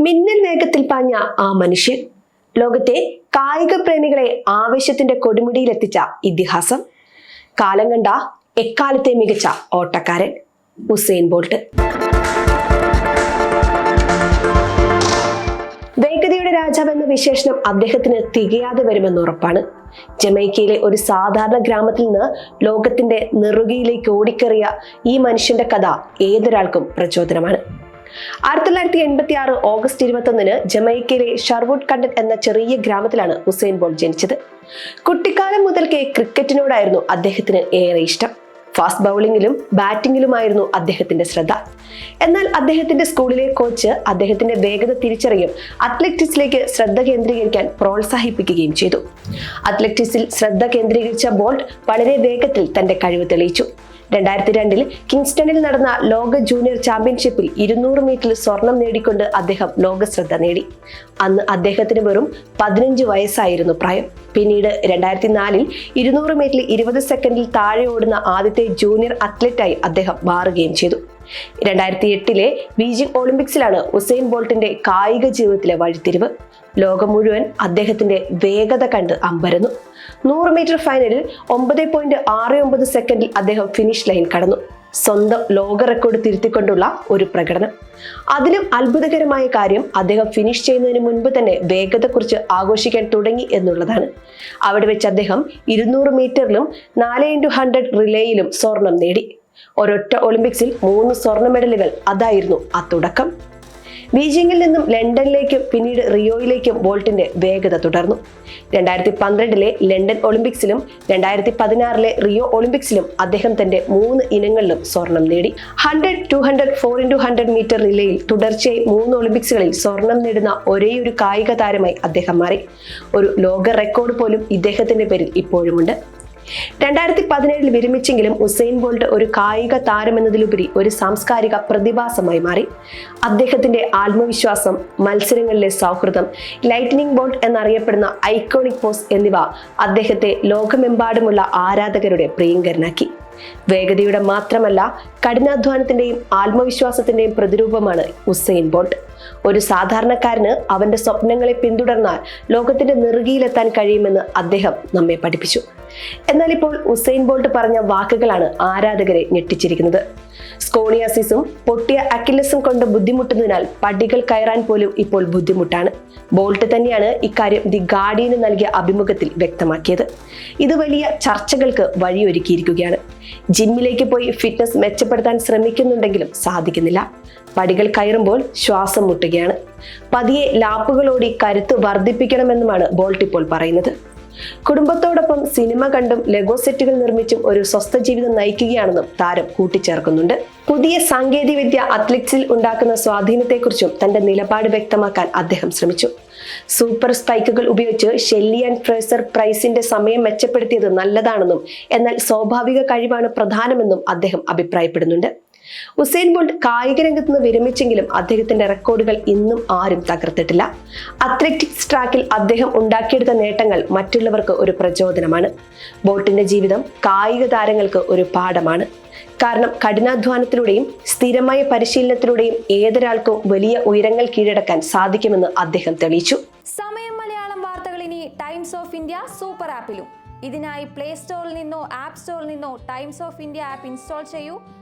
മിന്നൽ വേഗത്തിൽ പാഞ്ഞ ആ മനുഷ്യൻ ലോകത്തെ കായിക പ്രേമികളെ ആവേശത്തിന്റെ കൊടുമുടിയിലെത്തിച്ച ഇതിഹാസം. കാലം കണ്ട എക്കാലത്തെ മികച്ച ഓട്ടക്കാരൻ ഹുസൈൻ ബോൾട്ട്. വേഗതയുടെ രാജാവ് എന്ന വിശേഷണം അദ്ദേഹത്തിന് തികയാതെ വരുമെന്ന് ഉറപ്പാണ്. ജമൈക്കയിലെ ഒരു സാധാരണ ഗ്രാമത്തിൽ നിന്ന് ലോകത്തിന്റെ നെറുകയിലേക്ക് ഓടിക്കറിയ ഈ മനുഷ്യന്റെ കഥ ഏതൊരാൾക്കും പ്രചോദനമാണ്. ആയിരത്തി തൊള്ളായിരത്തി എൺപത്തി ആറ് ഓഗസ്റ്റ് ഇരുപത്തൊന്നിന് ജമൈക്കയിലെ ഷർവുഡ് കണ്ടൻ എന്ന ചെറിയ ഗ്രാമത്തിലാണ് ഹുസൈൻ ബോൾ ജനിച്ചത്. കുട്ടിക്കാലം മുതൽക്കേ ക്രിക്കറ്റിനോടായിരുന്നു അദ്ദേഹത്തിന് ഏറെ ഇഷ്ടം. ഫാസ്റ്റ് ബൗളിങ്ങിലും ബാറ്റിങ്ങിലുമായിരുന്നു അദ്ദേഹത്തിന്റെ ശ്രദ്ധ. എന്നാൽ അദ്ദേഹത്തിന്റെ സ്കൂളിലെ കോച്ച് അദ്ദേഹത്തിന്റെ വേഗത തിരിച്ചറിയും അത്ലറ്റിക്സിലേക്ക് ശ്രദ്ധ കേന്ദ്രീകരിക്കാൻ പ്രോത്സാഹിപ്പിക്കുകയും ചെയ്തു. അത്ലറ്റിക്സിൽ ശ്രദ്ധ കേന്ദ്രീകരിച്ച ബോൾട്ട് വളരെ വേഗത്തിൽ തന്റെ കഴിവ് തെളിയിച്ചു. രണ്ടായിരത്തി രണ്ടിൽ കിങ്സ്റ്റണിൽ നടന്ന ലോക ജൂനിയർ ചാമ്പ്യൻഷിപ്പിൽ ഇരുന്നൂറ് മീറ്ററിൽ സ്വർണം നേടിക്കൊണ്ട് അദ്ദേഹം ലോക ശ്രദ്ധ നേടി. അന്ന് അദ്ദേഹത്തിന് വെറും പതിനഞ്ച് വയസ്സായിരുന്നു പ്രായം. പിന്നീട് രണ്ടായിരത്തി നാലിൽ ഇരുന്നൂറ് മീറ്ററിൽ ഇരുപത് സെക്കൻഡിൽ താഴെ ഓടുന്ന ആദ്യത്തെ ജൂനിയർ അത്ലറ്റായി അദ്ദേഹം മാറുകയും ചെയ്തു. രണ്ടായിരത്തി എട്ടിലെ ബീജിംഗ് ഒളിമ്പിക്സിലാണ് ഉസൈൻ ബോൾട്ടിന്റെ കായിക ജീവിതത്തിലെ വഴിത്തിരിവ്. ലോകം മുഴുവൻ അദ്ദേഹത്തിന്റെ വേഗത കണ്ട് അമ്പരന്നു. നൂറ് മീറ്റർ ഫൈനലിൽ ഒമ്പത് പോയിന്റ് ആറ് ഒമ്പത് സെക്കൻഡിൽ അദ്ദേഹം ഫിനിഷ് ലൈൻ കടന്നു. സ്വന്തം ലോക റെക്കോർഡ് തിരുത്തിക്കൊണ്ടുള്ള ഒരു പ്രകടനം. അതിലും അത്ഭുതകരമായ കാര്യം അദ്ദേഹം ഫിനിഷ് ചെയ്യുന്നതിന് മുൻപ് തന്നെ വേഗതക്കുറിച്ച് ആഘോഷിക്കാൻ തുടങ്ങി എന്നുള്ളതാണ്. അവിടെ വെച്ച് അദ്ദേഹം ഇരുന്നൂറ് മീറ്ററിലും നാല് ഇന്റു ഹൺഡ്രഡ് റിലേയിലും സ്വർണം നേടി. ഒരൊറ്റ ഒളിമ്പിക്സിൽ മൂന്ന് സ്വർണ മെഡലുകൾ. അതായിരുന്നു ആ തുടക്കം. ബീജിംഗിൽ നിന്നും ലണ്ടനിലേക്കും പിന്നീട് റിയോയിലേക്കും ബോൾട്ടിന്റെ വേഗത തുടർന്നു. രണ്ടായിരത്തി പന്ത്രണ്ടിലെ ലണ്ടൻ ഒളിമ്പിക്സിലും രണ്ടായിരത്തി പതിനാറിലെ റിയോ ഒളിമ്പിക്സിലും അദ്ദേഹം തന്റെ മൂന്ന് ഇനങ്ങളിലും സ്വർണം നേടി. Hundred two hundred four into hundred metre റിലേയിൽ തുടർച്ചയായി മൂന്ന് ഒളിമ്പിക്സുകളിൽ സ്വർണം നേടുന്ന ഒരേയൊരു കായിക താരമായി അദ്ദേഹം മാറി. ഒരു ലോക റെക്കോർഡ് പോലും ഇദ്ദേഹത്തിന്റെ പേരിൽ ഇപ്പോഴുമുണ്ട്. രണ്ടായിരത്തി പതിനേഴിൽ വിരമിച്ചെങ്കിലും ഉസൈൻ ബോൾട്ട് ഒരു കായിക താരമെന്നതിലുപരി ഒരു സാംസ്കാരിക പ്രതിഭാസമായി മാറി. അദ്ദേഹത്തിന്റെ ആത്മവിശ്വാസം മത്സരങ്ങളിലെ സൗഹൃദം ലൈറ്റനിങ് ബോൾട്ട് എന്നറിയപ്പെടുന്ന ഐക്കോണിക് പോസ് എന്നിവ അദ്ദേഹത്തെ ലോകമെമ്പാടുമുള്ള ആരാധകരുടെ പ്രിയങ്കരനാക്കി. വേഗതയുടെ മാത്രമല്ല കഠിനാധ്വാനത്തിന്റെയും ആത്മവിശ്വാസത്തിന്റെയും പ്രതിരൂപമാണ് ഉസൈൻ ബോൾട്ട് ഒരു സാധാരണക്കാരന് അവന്റെ സ്വപ്നങ്ങളെ പിന്തുടർന്നാൽ ലോകത്തിന്റെ നെറുകിയിലെത്താൻ കഴിയുമെന്ന് അദ്ദേഹം നമ്മെ പഠിപ്പിച്ചു. എന്നാൽ ഇപ്പോൾ ഉസൈൻ ബോൾട്ട് പറഞ്ഞ വാക്കുകളാണ് ആരാധകരെ ഞെട്ടിച്ചിരിക്കുന്നത്. സ്കോണിയാസിസും പൊട്ടിയ അക്കിലസും കൊണ്ട് ബുദ്ധിമുട്ടുന്നതിനാൽ പടികൾ കയറാൻ പോലും ഇപ്പോൾ ബുദ്ധിമുട്ടാണ്. ബോൾട്ട് തന്നെയാണ് ഇക്കാര്യം ദി ഗാർഡിയന് നൽകിയ അഭിമുഖത്തിൽ വ്യക്തമാക്കിയത്. ഇത് വലിയ ചർച്ചകൾക്ക് വഴിയൊരുക്കിയിരിക്കുകയാണ്. ജിമ്മിലേക്ക് പോയി ഫിറ്റ്നസ് മെച്ചപ്പെടുത്താൻ ശ്രമിക്കുന്നുണ്ടെങ്കിലും സാധിക്കുന്നില്ല. പടികൾ കയറുമ്പോൾ ശ്വാസം മുട്ടുകയാണ്. പതിയെ ലാപ്പുകളോടി കരുത്ത് വർദ്ധിപ്പിക്കണമെന്നുമാണ് ബോൾട്ട് ഇപ്പോൾ പറയുന്നത്. കുടുംബത്തോടൊപ്പം സിനിമ കണ്ടും ലെഗോ സെറ്റുകൾ നിർമ്മിച്ചും ഒരു സ്വസ്ഥ ജീവിതം നയിക്കുകയാണെന്നും താരം കൂട്ടിച്ചേർക്കുന്നുണ്ട്. പുതിയ സാങ്കേതിക വിദ്യ അത്ലറ്റ്സിൽ ഉണ്ടാക്കുന്ന സ്വാധീനത്തെക്കുറിച്ചും തന്റെ നിലപാട് വ്യക്തമാക്കാൻ അദ്ദേഹം ശ്രമിച്ചു. സൂപ്പർ സ്പൈക്കുകൾ ഉപയോഗിച്ച് ഷെല്ലി ആൻഡ് ഫ്രേസർ പ്രൈസിന്റെ സമയം മെച്ചപ്പെടുത്തിയത് നല്ലതാണെന്നും എന്നാൽ സ്വാഭാവിക കഴിവാണ് പ്രധാനമെന്നും അദ്ദേഹം അഭിപ്രായപ്പെടുന്നുണ്ട്. ഉസൈൻ ബോൾട്ട് കായിക രംഗത്ത് നിന്ന് വിരമിച്ചെങ്കിലും അദ്ദേഹത്തിന്റെ റെക്കോർഡുകൾ ഇന്നും ആരും തകർത്തിട്ടില്ല. അത്ലറ്റിക്സ് ട്രാക്കിൽ അദ്ദേഹം ഉണ്ടാക്കിയെടുത്ത നേട്ടങ്ങൾ മറ്റുള്ളവർക്ക് ഒരു പ്രചോദനമാണ്. ബോൾട്ടിന്റെ ജീവിതം കായിക താരങ്ങൾക്ക് ഒരു പാഠമാണ്. കാരണം കഠിനാധ്വാനത്തിലൂടെയും സ്ഥിരമായ പരിശീലനത്തിലൂടെയും ഏതൊരാൾക്കും വലിയ ഉയരങ്ങൾ കീഴടക്കാൻ സാധിക്കുമെന്ന് അദ്ദേഹം തെളിയിച്ചു. സമയം മലയാളം വാർത്തകൾ ഇനി ടൈംസ് ഓഫ് ഇന്ത്യ സൂപ്പർ ആപ്പിലും ഇതിനായി പ്ലേ സ്റ്റോറിൽ നിന്നോ ആപ്പ് സ്റ്റോറിൽ നിന്നോ Times of India app install ചെയ്യൂ.